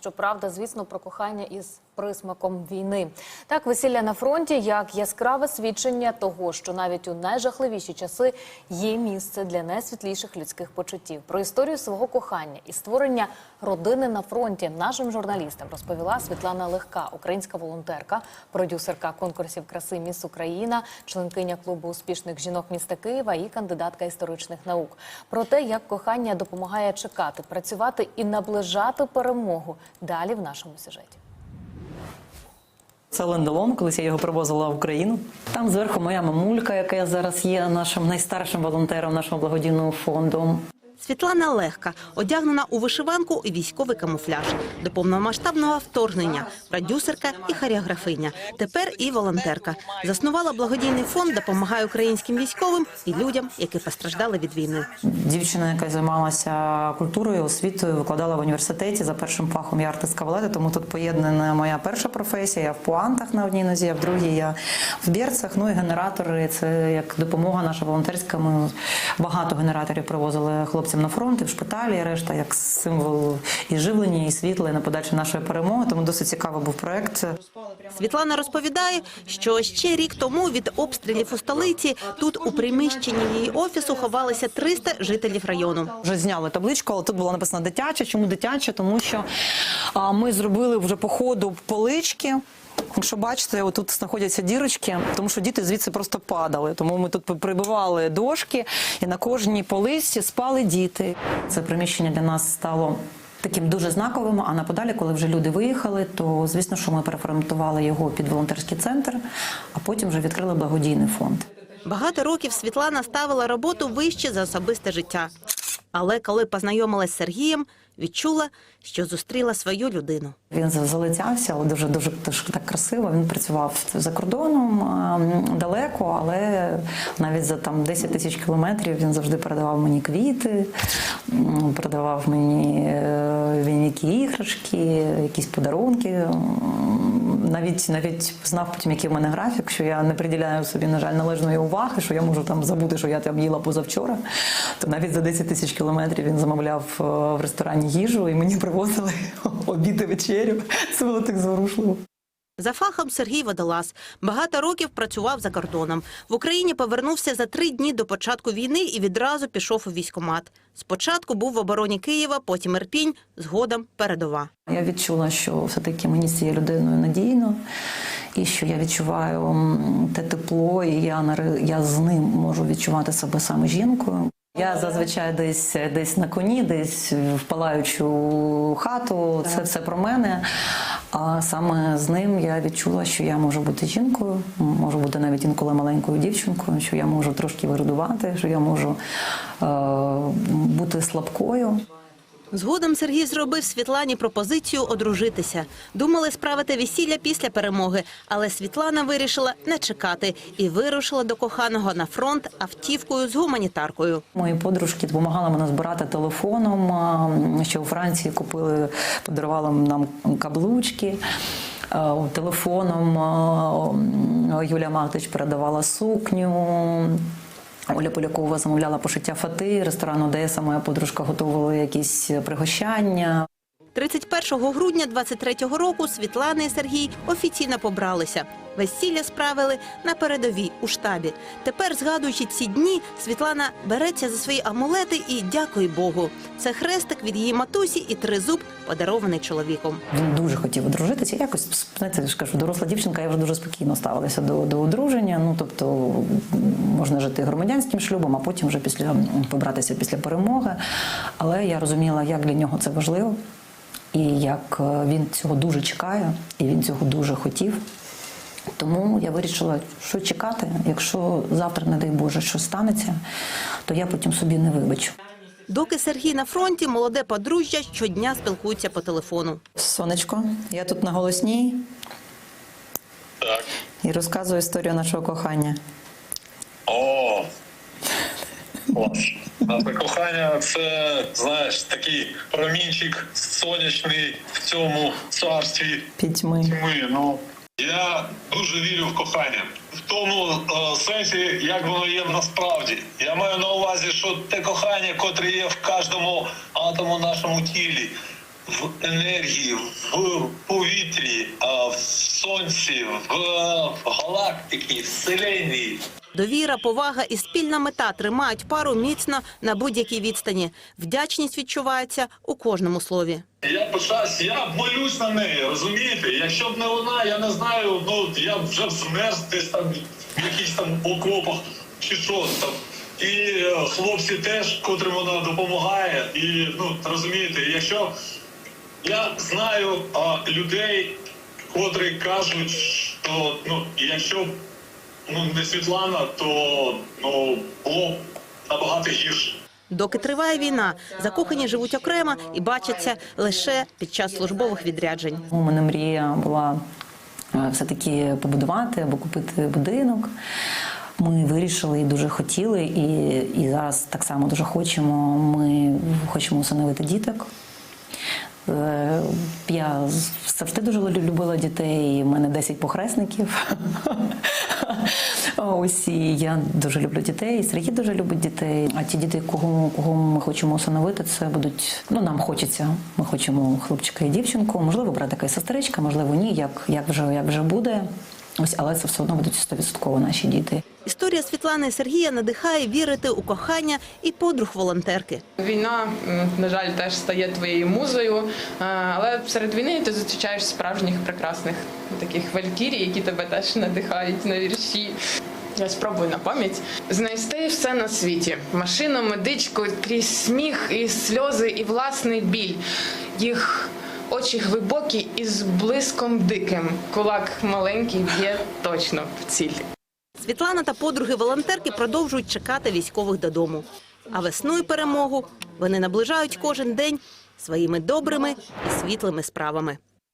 щоправда, звісно, про кохання із присмаком війни. Так, весілля на фронті як яскраве свідчення того, що навіть у найжахливіші часи є місце для найсвітліших людських почуттів. Про історію свого кохання і створення родини на фронті нашим журналістам розповіла Світлана Легка, українська волонтерка, продюсерка конкурсів краси Міс Україна, членкиня клубу успішних жінок міста Києва і кандидатка історичних наук. Про те, як кохання допомагає чекати, працювати і наближати перемогу. Далі в нашому сюжеті. Це Ленделон, колись я його привозила в Україну. Там зверху моя мамулька, яка зараз є нашим найстаршим волонтером нашого благодійного фонду. Світлана Легка одягнена у вишиванку і військовий камуфляж до повномасштабного вторгнення, продюсерка і хореографиня. Тепер і волонтерка. Заснувала благодійний фонд, допомагає українським військовим і людям, які постраждали від війни. Дівчина, яка займалася культурою, освітою, викладала в університеті за першим фахом я артистка балету, тому тут поєднана моя перша професія. Я в пуантах на одній нозі, а в другій я в берцах. Ну і генератори. Це як допомога наша волонтерська. Ми багато генераторів привозили хлопцям на фронт і в шпиталі. і Решта як символ і живлення, і світла, і на подальше нашої перемоги. Тому досить цікавий був проект. Світлана розповідає, що ще рік тому від обстрілів у столиці тут у приміщенні її офісу ховалися 300 жителів району. Вже зняли табличку, але тут було написано дитяче. Чому дитяче? Тому що ми зробили вже по ходу полички. Якщо бачите, отут знаходяться дірочки, тому що діти звідси просто падали. Тому ми тут прибивали дошки, і на кожній полиці спали діти. Це приміщення для нас стало. Таким дуже знаковим, а на подалі, коли вже люди виїхали, то звісно, що ми переформатували його під волонтерський центр, а потім вже відкрили благодійний фонд. Багато років Світлана ставила роботу вище за особисте життя. Але коли познайомилась з Сергієм, відчула, що зустріла свою людину. Він залицявся, але дуже дуже так красиво. Він працював за кордоном далеко, але навіть за там 10 тисяч кілометрів він завжди передавав мені квіти, передавав мені е, військові іграшки, якісь подарунки. Навіть навіть знав потім, який в мене графік, що я не приділяю собі, на жаль, належної уваги, що я можу там забути, що я там їла позавчора. То навіть за 10 тисяч кілометрів він замовляв е, в ресторані їжу і мені привозили обід і вечерю. Це було так зворушливо. За фахом Сергій Водолаз багато років працював за кордоном. В Україні повернувся за три дні до початку війни і відразу пішов у військкомат. Спочатку був в обороні Києва, потім Ірпінь, згодом передова. Я відчула, що все-таки мені з цією людиною надійно, і що я відчуваю те тепло, і я, я з ним можу відчувати себе саме жінкою. Я зазвичай десь десь на коні, десь в палаючу хату. Це все про мене. А саме з ним я відчула, що я можу бути жінкою, можу бути навіть інколи маленькою дівчинкою, що я можу трошки виродувати, що я можу е, бути слабкою. Згодом Сергій зробив Світлані пропозицію одружитися. Думали справити весілля після перемоги, але Світлана вирішила не чекати і вирушила до коханого на фронт автівкою з гуманітаркою. Мої подружки допомагали мене збирати телефоном. Ще у Франції купили, подарували нам каблучки. Телефоном Юлія Магдич передавала сукню. Оля Полякова замовляла пошиття фати, ресторан Одеса, моя подружка готувала якісь пригощання. 31 грудня 23-го року Світлана і Сергій офіційно побралися. Весілля справили на передовій у штабі. Тепер, згадуючи ці дні, Світлана береться за свої амулети і дякує Богу. Це хрестик від її матусі і тризуб, подарований чоловіком. Він дуже хотів одружитися. Якось знаєте, ж кажу, доросла дівчинка, я вже дуже спокійно ставилася до, до одруження. Ну тобто можна жити громадянським шлюбом, а потім вже після побратися після перемоги. Але я розуміла, як для нього це важливо, і як е, він цього дуже чекає, і він цього дуже хотів. Тому я вирішила, що чекати. Якщо завтра, не дай Боже, що станеться, то я потім собі не вибачу. Доки Сергій на фронті, молоде подружжя щодня спілкуються по телефону. Сонечко, я тут на голосній Так. і розказую історію нашого кохання. О! Клас. Наше кохання це, знаєш, такий промінчик сонячний в цьому царстві Пітьми. тьми. Ну, я дуже вірю в кохання. В тому е, сенсі, як воно є насправді. Я маю на увазі, що те кохання, котре є в кожному атому нашому тілі, в енергії, в повітрі, а, в сонці, в галактиці, вселенні. Довіра, повага і спільна мета тримають пару міцно на будь-якій відстані. Вдячність відчувається у кожному слові. Я пишаюсь, я молюсь на неї, розумієте? Якщо б не вона, я не знаю, ну я б вже б змерз десь там в якихось там окопах чи що там. І е, хлопці теж, котрим вона допомагає. І ну розумієте, якщо я знаю а, людей, котрі кажуть, що ну якщо ну не Світлана, то ну було набагато гірше. Доки триває війна, закохані живуть окремо і бачаться лише під час службових відряджень. У мене мрія була е, все-таки побудувати або купити будинок. Ми вирішили і дуже хотіли, і, і зараз так само дуже хочемо. Ми хочемо усиновити діток. Е, Я завжди дуже любила дітей. У мене 10 похресників. Ось і я дуже люблю дітей. Сергій дуже любить дітей. А ті діти, кого, кого ми хочемо усиновити, це будуть. Ну нам хочеться. Ми хочемо хлопчика і дівчинку. Можливо, братика і сестричка, можливо, ні. Як, як вже як вже буде. Ось, але це все одно будуть стовідсотково наші діти. Історія Світлани і Сергія надихає вірити у кохання і подруг волонтерки. Війна, на жаль, теж стає твоєю музою, е, але серед війни ти зустрічаєш справжніх прекрасних таких валькірій, які тебе теж надихають на вірші. Я спробую на пам'ять знайти все на світі: машину, медичку, крізь сміх і сльози, і власний біль. Їх очі глибокі і з блиском диким. Кулак маленький б'є точно в ціль. Світлана та подруги волонтерки продовжують чекати військових додому. А весну і перемогу вони наближають кожен день своїми добрими і світлими справами.